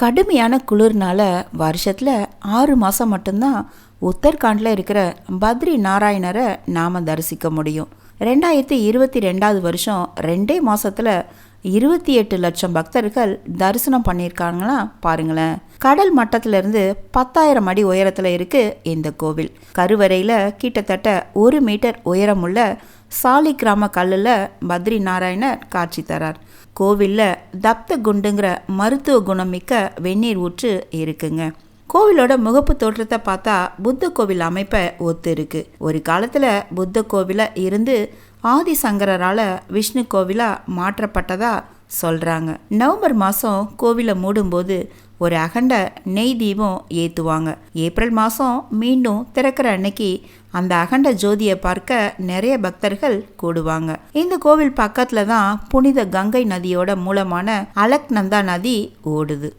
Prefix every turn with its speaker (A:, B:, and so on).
A: கடுமையான குளிர்னால வருஷத்தில் ஆறு மாதம் மட்டும்தான் உத்தரகாண்டில் இருக்கிற பத்ரி நாராயணரை நாம் தரிசிக்க முடியும். ரெண்டாயிரத்தி இருபத்தி ரெண்டாவது வருஷம் ரெண்டே மாதத்தில் இருபத்தி எட்டு லட்சம் பக்தர்கள் தரிசனம் பண்ணியிருக்காங்களா பாருங்களேன். கடல் மட்டத்திலிருந்து பத்தாயிரம் அடி உயரத்தில் இருக்குது இந்த கோவில். கருவறையில் கிட்டத்தட்ட ஒரு மீட்டர் உயரமுள்ள சாலி கிராம கல்லில் பத்ரி நாராயணர் காட்சி தரார். கோவிலில் தப்த குண்டுங்கிற மருத்துவ குணமிக்க வெந்நீர் ஊற்று இருக்குங்க. கோவிலோட முகப்பு தோற்றத்தை பார்த்தா புத்த கோவில் அமைப்பை ஒத்து இருக்கு. ஒரு காலத்தில் புத்த கோவில இருந்து ஆதிசங்கரால விஷ்ணு கோவிலா மாற்றப்பட்டதா சொல்றாங்க. நவம்பர் மாதம் கோவிலை மூடும்போது ஒரு அகண்ட நெய் தீபம் ஏற்றுவாங்க ஏப்ரல் மாதம் மீண்டும் திறக்கிற அன்னைக்கு அந்த அகண்ட ஜோதியை பார்க்க நிறைய பக்தர்கள் கூடுவாங்க. இந்த கோவில் பக்கத்துல தான் புனித கங்கை நதியோட மூலமான அலக்நந்தா நதி ஓடுது.